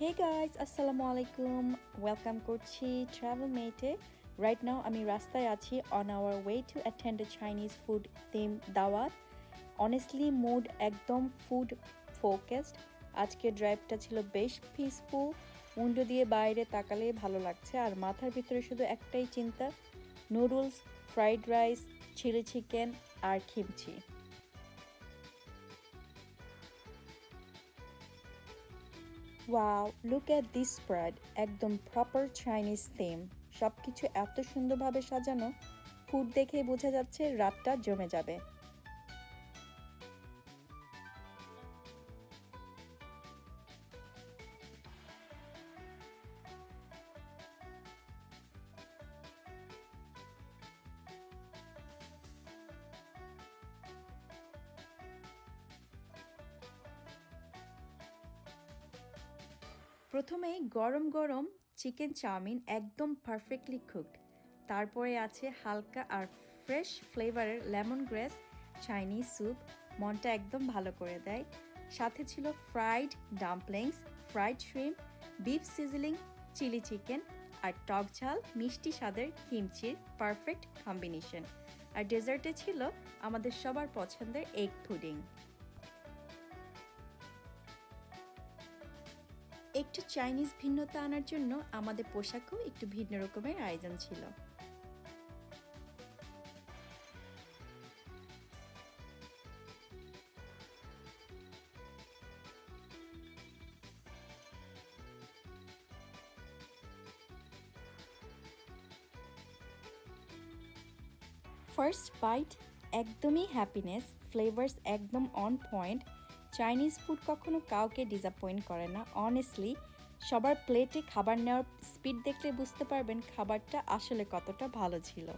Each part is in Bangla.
হে গাইজ আসসালামু আলাইকুম ওয়েলকাম করছি ট্রাভেল মেটে রাইট নাও আমি রাস্তায় আছি on our way to attend Chinese food theme দাওয়াত. অনেস্টলি মুড একদম ফুড ফোকাসড আজকের ড্রাইভটা ছিল বেশ পিসফুল উইন্ডো দিয়ে বাইরে তাকালে ভালো লাগছে। আর মাথার ভিতরে শুধু একটাই চিন্তা noodles fried rice chilli chicken R kimchi wow look at this spread একদম প্রপার চাইনিজ থিম সব কিছু এত সুন্দরভাবে সাজানো। ফুড দেখেই বোঝা যাচ্ছে রাতটা জমে যাবে। প্রথমেই গরম গরম চিকেন চাউমিন একদম পারফেক্টলি কুকড তারপরে আছে হালকা আর ফ্রেশ ফ্লেভারের লেমন গ্রেস চাইনিজ স্যুপ মনটা একদম ভালো করে দেয়। সাথে ছিল fried dumplings fried shrimp beef sizzling chilli chicken আর টক ঝাল, মিষ্টি স্বাদের কিমচির পারফেক্ট কম্বিনেশন আর ডেজার্টে ছিল আমাদের সবার পছন্দের এগ পুডিং একটু চাইনিজ ভিন্নতা আনার জন্য আমাদের পোশাকও একটু ভিন্ন রকমের আয়োজন ছিল। ফার্স্ট বাইট একদমই হ্যাপিনেস ফ্লেভার্স একদম অন পয়েন্ট চাইনিজ ফুড কখনো কাউকে ডিসঅ্যাপয়েন্ট করে না। অনেস্টলি সবার প্লেটে খাবার নেওয়ার স্পিড দেখলে বুঝতে পারবেন খাবারটা আসলে কতটা ভালো ছিল।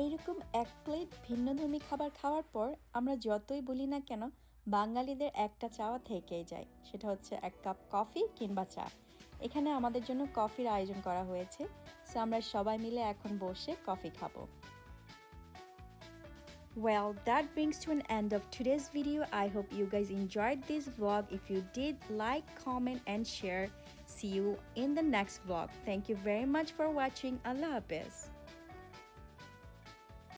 এইরকম এক প্লেট ভিন্নধর্মী খাবার খাওয়ার পর আমরা যতই বলি না কেন বাঙালিদের একটা চাওয়া থেকেই যায় সেটা হচ্ছে এক কাপ কফি কিংবা চা এখানে আমাদের জন্য কফির আয়োজন করা হয়েছে সো আমরা সবাই মিলে এখন বসে কফি খাব Well, that brings to an end of today's video. I hope you guys enjoyed this vlog. If you did, like, comment, and share. See you in the next vlog. Thank you very much for watching. Allah Hafiz.